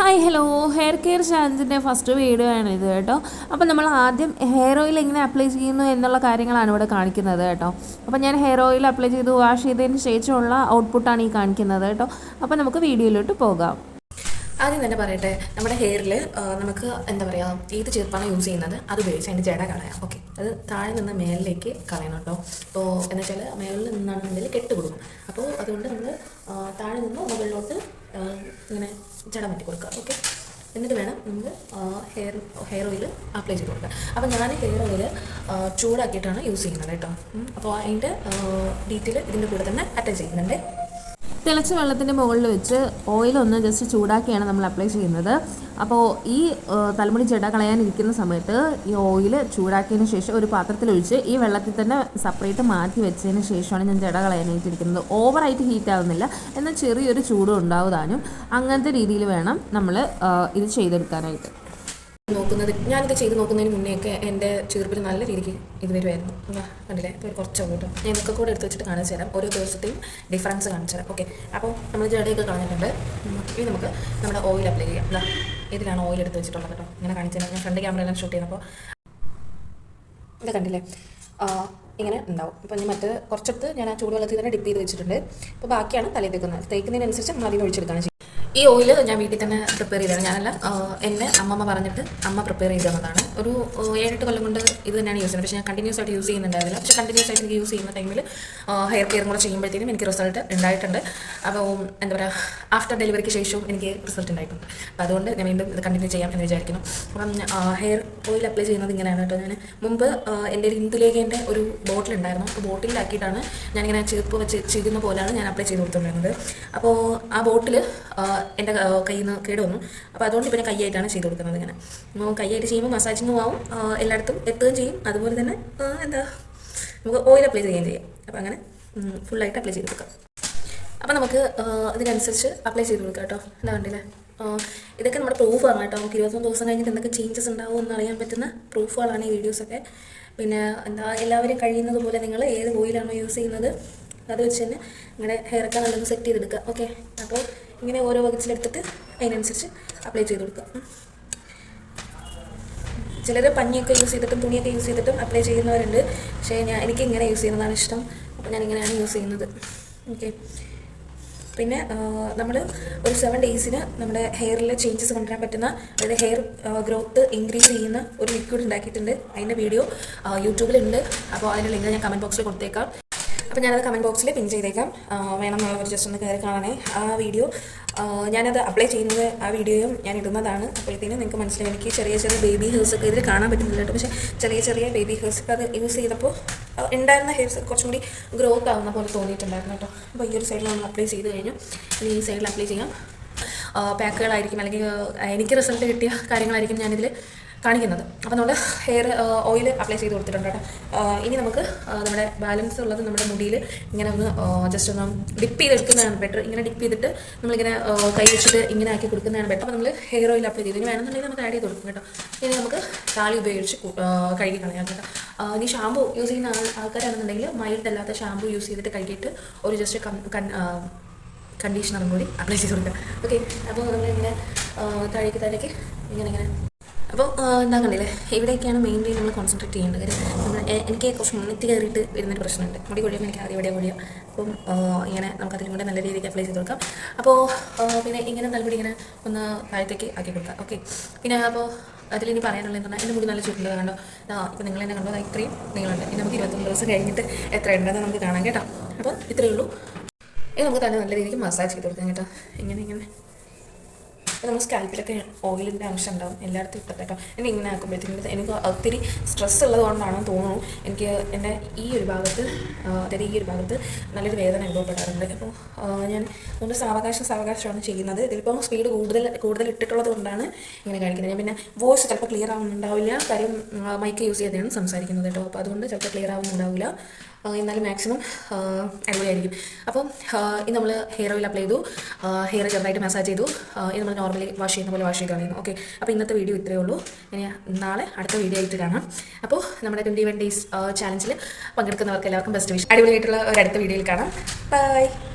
Hi hello hair care ചാനലിന്റെ first video ആണ് ഇത് കേട്ടോ. അപ്പോൾ നമ്മൾ ആദ്യം ഹെയർ ഓയിൽ എങ്ങനെ അപ്ലൈ ചെയ്യുന്നു എന്നുള്ള കാര്യങ്ങളാണ് ഇവിടെ കാണിക്കുന്നത് കേട്ടോ. അപ്പോൾ ഞാൻ ഹെയർ ഓയിൽ അപ്ലൈ ചെയ്ത് വാഷ് ചെയ്തതിന് ശേഷമുള്ള ഔട്ട്പുട്ടാണ് ഈ കാണിക്കുന്നത് കേട്ടോ. അപ്പോൾ നമുക്ക് വീഡിയോയിലോട്ട് പോകാം. ആദ്യം തന്നെ പറയട്ടെ നമ്മുടെ ഹെയറിൽ നമുക്ക് എന്താ പറയുക ഏത് ചെറുപ്പാണ് യൂസ് ചെയ്യുന്നത്? അത് ഉപയോഗിച്ച് അതിന്റെ ജട കളയാം. ഓക്കെ അത് താഴെ നിന്ന് മേലിലേക്ക് കളയണം കേട്ടോ. അപ്പോൾ എന്നുവെച്ചാൽ മേളിൽ നിന്നാണെന്നുണ്ടെങ്കിൽ കെട്ട് അപ്പോൾ അതുകൊണ്ട് നമ്മൾ താഴെ നിന്ന് മുകളിലോട്ട് ഇങ്ങനെ ചടം മാറ്റി കൊടുക്കുക ഓക്കെ എന്നിട്ട് വേണം നമ്മൾ ഹെയർ ഹെയർ ഓയിൽ അപ്ലൈ ചെയ്ത് കൊടുക്കുക അപ്പോൾ ഞാൻ ഹെയർ ഓയിൽ ചൂടാക്കിയിട്ടാണ് യൂസ് ചെയ്യുന്നത് കേട്ടോ. അപ്പോൾ അതിന്റെ ഡീറ്റെയിൽ ഇതിന്റെ കൂടെ തന്നെ അറ്റാച്ച് ചെയ്യുന്നുണ്ട്. തിളച്ച വെള്ളത്തിന്റെ മുകളിൽ വെച്ച് ഓയിലൊന്ന് ജസ്റ്റ് ചൂടാക്കിയാണ് നമ്മൾ അപ്ലൈ ചെയ്യുന്നത്. അപ്പോൾ ഈ തലമുടി ജട കളയാനിരിക്കുന്ന സമയത്ത് ഈ ഓയിൽ ചൂടാക്കിയതിന് ശേഷം ഒരു പാത്രത്തിലൊഴിച്ച് ഈ വെള്ളത്തിൽ തന്നെ സെപ്പറേറ്റ് മാറ്റി വെച്ചതിന് ശേഷമാണ് ഞാൻ ജട കളയാനായിട്ടിരിക്കുന്നത്. ഓവറായിട്ട് ഹീറ്റ് ആവുന്നില്ല. എന്നാൽ ചെറിയൊരു ചൂടും ഉണ്ടാവുതാനും അങ്ങനത്തെ രീതിയിൽ വേണം നമ്മൾ ഇത് ചെയ്തെടുക്കാനായിട്ട്. നോക്കുന്നത് ഞാനിത് ചെയ്ത് നോക്കുന്നതിന് മുന്നേ ഒക്കെ എന്റെ ചീർപ്പിൽ നല്ല രീതിക്ക് ഇത് വരുമായിരുന്നു കണ്ടില്ലേ? ഇപ്പോൾ കുറച്ചുള്ളൂ കേട്ടോ ഞാൻ ഇതൊക്കെ കൂടെ എടുത്ത് വെച്ചിട്ട് കാണിച്ചു തരാം. ഓരോ ദിവസത്തെയും ഡിഫറൻസ് കാണിച്ചു തരാം. ഓക്കെ അപ്പോൾ നമ്മൾ ജടയൊക്കെ കളഞ്ഞിട്ടുണ്ട്. ഇനി നമുക്ക് നമ്മുടെ ഓയിൽ അപ്ലൈ ചെയ്യാം. ഇതിലാണ് ഓയിൽ എടുത്ത് വെച്ചിട്ടുള്ളത് കേട്ടോ. ഇങ്ങനെ കാണിച്ചു തരാം. ഞാൻ ഫ്രണ്ട് ക്യാമറയെല്ലാം ഷൂട്ട് ചെയ്യുന്നപ്പോൾ ഇത് കണ്ടില്ലേ? ഇങ്ങനെ ഉണ്ടാവും. ഇപ്പം ഞാൻ മറ്റേ കുറച്ചെടുത്ത് ഞാൻ ആ ചൂടുവെള്ളത്തിൽ തന്നെ ഡിപ്പ് ചെയ്ത് വെച്ചിട്ടുണ്ട്. അപ്പോൾ ബാക്കിയാണ് തലയിൽ തേക്കുന്നത്. തേക്കുന്നതിനനുസരിച്ച് നമ്മൾ അതിന് ഒഴിച്ചെടുക്കുകയാണ് ഈ ഓയിൽ ഞാൻ വീട്ടിൽ തന്നെ പ്രിപ്പയർ ചെയ്തതാണ്. ഞാനല്ല എന്നെ അമ്മമ്മ പറഞ്ഞിട്ട് അമ്മ പ്രിപ്പയർ ചെയ്ത് തന്നതാണ്. ഒരു ഏഴെട്ട് കൊല്ലം കൊണ്ട് ഇത് തന്നെയാണ് യൂസ് ചെയ്യുന്നത്. പക്ഷെ ഞാൻ കണ്ടിന്യൂസ് ആയിട്ട് യൂസ് ചെയ്യുന്നുണ്ടായിരുന്നില്ല. പക്ഷെ കണ്ടിന്യൂസ് ആയിട്ട് എനിക്ക് യൂസ് ചെയ്യുന്ന ടൈമിൽ ഹെയർ കെയർ കൂടെ ചെയ്യുമ്പോഴത്തേക്കും എനിക്ക് റിസൾട്ട് ഉണ്ടായിട്ടുണ്ട്. അപ്പോൾ എന്താ പറയുക ആഫ്റ്റർ ഡെലിവറിക്ക് ശേഷവും എനിക്ക് റിസൾട്ട് ഉണ്ടായിട്ടുണ്ട്. അപ്പോൾ അതുകൊണ്ട് ഞാൻ വീണ്ടും ഇത് കണ്ടിന്യൂ ചെയ്യാം എന്ന് വിചാരിക്കുന്നു. അപ്പം ഹെയർ ഓയിൽ അപ്ലൈ ചെയ്യുന്നത് ഇങ്ങനെയാണ് കേട്ടോ. ഞാൻ മുമ്പ് എന്റെ ഒരു ഇന്ദുലേഖേന്റെ ഒരു ബോട്ടിൽ ഉണ്ടായിരുന്നു. അപ്പോൾ ബോട്ടിലാക്കിയിട്ടാണ് ഞാനിങ്ങനെ ചെറുപ്പ് വെച്ച് ചെയ്യുന്ന പോലെയാണ് ഞാൻ അപ്ലൈ ചെയ്ത് കൊടുത്തുകൊണ്ടിരുന്നത്. അപ്പോൾ ആ ബോട്ടിൽ എന്റെ കയ്യിൽ നിന്ന് കേട് വന്നു. അപ്പോൾ അതുകൊണ്ട് പിന്നെ കയ്യായിട്ടാണ് ചെയ്ത് കൊടുക്കുന്നത് ഇങ്ങനെ. കൈയായിട്ട് ചെയ്യുമ്പോൾ മസാജിങ്ങും ആവും. എല്ലായിടത്തും എത്തുകയും ചെയ്യും. അതുപോലെ തന്നെ എന്താ നമുക്ക് ഓയിൽ അപ്ലൈ ചെയ്യുകയും ചെയ്യാം. അപ്പോൾ അങ്ങനെ ഫുള്ളായിട്ട് അപ്ലൈ ചെയ്ത് കൊടുക്കാം. അപ്പോൾ നമുക്ക് ഇതിനനുസരിച്ച് അപ്ലൈ ചെയ്ത് കൊടുക്കാം കേട്ടോ. എന്താ കണ്ടില്ലേ? ഇതൊക്കെ നമ്മുടെ പ്രൂഫാണ് കേട്ടോ. നമുക്ക് ഇരുപത്തൊന്ന് ദിവസം കഴിഞ്ഞിട്ട് എന്തൊക്കെ ചേഞ്ചസ് ഉണ്ടാവും എന്ന് അറിയാൻ പറ്റുന്ന പ്രൂഫുകളാണ് ഈ വീഡിയോസൊക്കെ പിന്നെ എന്താ എല്ലാവരും കഴിയുന്നത് പോലെ നിങ്ങൾ ഏത് ഓയിലാണോ യൂസ് ചെയ്യുന്നത് അത് വെച്ച് തന്നെ നിങ്ങളുടെ ഹെയർ ഒക്കെ നല്ലൊന്ന് സെറ്റ് ചെയ്തെടുക്കുക. ഓക്കെ അപ്പോൾ ഇങ്ങനെ ഓരോ വകച്ചിലെടുത്തിട്ട് അതിനനുസരിച്ച് അപ്ലൈ ചെയ്ത് കൊടുക്കുക. ചിലർ പഞ്ഞിയൊക്കെ യൂസ് ചെയ്തിട്ടും തുണിയൊക്കെ യൂസ് ചെയ്തിട്ടും അപ്ലൈ ചെയ്യുന്നവരുണ്ട്. പക്ഷേ ഞാൻ എനിക്ക് ഇങ്ങനെ യൂസ് ചെയ്യുന്നതാണ് ഇഷ്ടം. അപ്പോൾ ഞാൻ ഇങ്ങനെയാണ് യൂസ് ചെയ്യുന്നത്. ഓക്കെ പിന്നെ നമ്മൾ ഒരു സെവൻ ഡേയ്സിന് നമ്മുടെ ഹെയറിൽ ചേഞ്ചസ് കൊണ്ടുവരാൻ പറ്റുന്ന അതായത് ഹെയർ ഗ്രോത്ത് ഇൻക്രീസ് ചെയ്യുന്ന ഒരു ലിക്വിഡ് ഉണ്ടാക്കിയിട്ടുണ്ട്. അതിന്റെ വീഡിയോ യൂട്യൂബിലുണ്ട് അപ്പോൾ അതിന്റെ ലിങ്ക് ഞാൻ കമന്റ് ബോക്സിൽ കൊടുത്തേക്കാം. അപ്പോൾ ഞാനത് കമന്റ് ബോക്സിൽ പിൻ ചെയ്തേക്കാം. ആ, വേണം എന്നുള്ളവർ ജസ്റ്റ് ഒന്ന് കയറി കാണണേ. ആ വീഡിയോ ഞാനത് അപ്ലൈ ചെയ്യുന്നത് ആ വീഡിയോയും ഞാൻ ഇടുന്നതാണ്. അപ്പോഴത്തേനും നിങ്ങൾക്ക് മനസ്സിലായി എനിക്ക് ചെറിയ ചെറിയ ബേബി ഹെയർസ് ഒക്കെ ഇതിൽ കാണാൻ പറ്റുന്നില്ല കേട്ടോ. പക്ഷേ ചെറിയ ചെറിയ ബേബി ഹെയർസ് ഒക്കെ അത് യൂസ് ചെയ്തപ്പോൾ ഉണ്ടായിരുന്ന ഹെയർസ് കുറച്ചും കൂടി ഗ്രോത്ത് ആവുന്ന പോലെ തോന്നിയിട്ടുണ്ടായിരുന്നു കേട്ടോ. അപ്പോൾ ഈ ഒരു സൈഡിൽ നമ്മൾ അപ്ലൈ ചെയ്ത് കഴിഞ്ഞു. ഇനി ഈ സൈഡിൽ അപ്ലൈ ചെയ്യാം. പാക്കുകളായിരിക്കും അല്ലെങ്കിൽ എനിക്ക് റിസൾട്ട് കിട്ടിയ കാര്യങ്ങളായിരിക്കും ഞാനിതിൽ കാണിക്കുന്നത്. അപ്പോൾ നമ്മൾ ഹെയർ ഓയിൽ അപ്ലൈ ചെയ്ത് കൊടുത്തിട്ടുണ്ട് കേട്ടോ. ഇനി നമുക്ക് നമ്മുടെ ബാലൻസ് ഉള്ളത് നമ്മുടെ മുടിയിൽ ഇങ്ങനെ ഒന്ന് ജസ്റ്റ് ഒന്ന് ഡിപ്പ് ചെയ്തെടുക്കുന്നതാണ് ബെറ്റർ ഇങ്ങനെ ഡിപ്പ് ചെയ്തിട്ട് നമ്മളിങ്ങനെ കൈ വെച്ചിട്ട് ഇങ്ങനെ ആക്കി കൊടുക്കുന്നതാണ് ബെറ്റർ അപ്പോൾ നമ്മൾ ഹെയർ ഓയിൽ അപ്ലൈ ചെയ്തു. ഇനി വേണമെന്നുണ്ടെങ്കിൽ നമുക്ക് ആഡ് ചെയ്ത് കൊടുക്കും കേട്ടോ. ഇനി നമുക്ക് താളി ഉപയോഗിച്ച് കഴുകി കളയാം കേട്ടോ. ഇനി ഷാമ്പു യൂസ് ചെയ്യുന്ന ആൾ ആൾക്കാരാണെന്നുണ്ടെങ്കിൽ മൈൽഡ് അല്ലാത്ത ഷാമ്പു യൂസ് ചെയ്തിട്ട് കഴുകിയിട്ട് ഒരു ജസ്റ്റ് കണ്ടീഷണറും കൂടി അപ്ലൈ ചെയ്ത് കൊടുക്കുക ഓക്കെ അപ്പോൾ നമ്മളിങ്ങനെ താഴേക്ക് താഴേക്ക് ഇങ്ങനെ ഇങ്ങനെ അപ്പോൾ എന്താ കണ്ടില്ലേ? ഇവിടെയൊക്കെയാണ് മെയിൻലി നമ്മൾ കോൺസെൻട്രേറ്റ് ചെയ്യേണ്ടത്. നമ്മൾ എനിക്ക് കുറച്ച് മുന്നിട്ട് കയറിയിട്ട് വരുന്നൊരു പ്രശ്നമുണ്ട്. മുടി കൊഴിയുമ്പോൾ എനിക്ക് ആദ്യം ഇവിടെ കൊഴിയാം. അപ്പം ഇങ്ങനെ നമുക്ക് അതിലും കൂടെ നല്ല രീതിക്ക് അപ്ലൈ ചെയ്ത് കൊടുക്കാം. അപ്പോൾ പിന്നെ ഇങ്ങനെ നല്ലപടി ഇങ്ങനെ ഒന്ന് താഴത്തേക്ക് ആക്കി കൊടുക്കാം. ഓക്കെ പിന്നെ അപ്പോൾ അതിലിനി പറയാനുള്ളത് പറഞ്ഞാൽ എന്റെ മുടി നല്ല ചുരുണ്ടത് കണ്ടോ? ഇപ്പോൾ നിങ്ങൾ എന്നെ കണ്ടോ ഇത്രയും നിങ്ങളുണ്ട് ഇനി നമുക്ക് ഇരുപത്തൊന്ന് ദിവസം കഴിഞ്ഞിട്ട് എത്ര ഉണ്ടെന്ന് നമുക്ക് കാണാം കേട്ടോ. അപ്പോൾ ഇത്രയേ ഉള്ളൂ. ഇത് നമുക്ക് തന്നെ നല്ല രീതിക്ക് മസാജ് ചെയ്ത് കൊടുക്കാം കേട്ടോ. ഇങ്ങനെ ഇങ്ങനെ. നമ്മൾ സ്കാൽപ്പിലൊക്കെ ഓയിലിന്റെ അംശം ഉണ്ടാവും. എല്ലായിടത്തും കേട്ടോ എന്നെ ഇങ്ങനെ ആക്കുമ്പോഴത്തേക്കും എനിക്ക് ഒത്തിരി സ്ട്രെസ് ഉള്ളത് കൊണ്ടാണെന്ന് തോന്നുന്നു. എനിക്ക് എന്റെ ഈ ഒരു ഭാഗത്ത് അതായത് ഈ ഒരു ഭാഗത്ത് നല്ലൊരു വേദന അനുഭവപ്പെടാറുണ്ട്. അപ്പോൾ ഞാൻ അതുകൊണ്ട് സാവകാശം സാവകാശമാണ് ചെയ്യുന്നത്. ഇതിലിപ്പോൾ സ്പീഡ് കൂടുതൽ കൂടുതൽ ഇട്ടിട്ടുള്ളത് കൊണ്ടാണ് ഇങ്ങനെ കാണിക്കുന്നത്. ഞാൻ പിന്നെ വോയിസ് ചിലപ്പോൾ ക്ലിയർ ആവുന്നുണ്ടാവില്ല. കാര്യം മൈക്ക് യൂസ് ചെയ്താണ് സംസാരിക്കുന്നത് കേട്ടോ. അപ്പോൾ അതുകൊണ്ട് ചിലപ്പോൾ ക്ലിയർ ആവുന്നുണ്ടാവില്ല. എന്നാലും മാക്സിമം അടിപൊളിയായിരിക്കും. അപ്പം ഇത് നമ്മൾ ഹെയർ ഓയിൽ അപ്ലൈ ചെയ്തു. ഹെയർ ചെറുതായിട്ട് മസാജ് ചെയ്തു. ഇത് നമ്മൾ നോർമലി വാഷ് ചെയ്യുന്ന പോലെ വാഷ് ചെയ്ത് കളയുന്നു ഓക്കെ അപ്പോൾ ഇന്നത്തെ വീഡിയോ ഇത്രയേ ഉള്ളൂ. ഇനി നാളെ അടുത്ത വീഡിയോ ആയിട്ട് കാണാം. അപ്പോൾ നമ്മുടെ ട്വന്റി വൺ ഡേയ്സ് ചാലഞ്ചിൽ പങ്കെടുക്കുന്നവർക്ക് എല്ലാവർക്കും ബെസ്റ്റ് വിഷ് അടിപൊളിയായിട്ടുള്ള ഒരു അടുത്ത വീഡിയോയിൽ കാണാം. ബൈ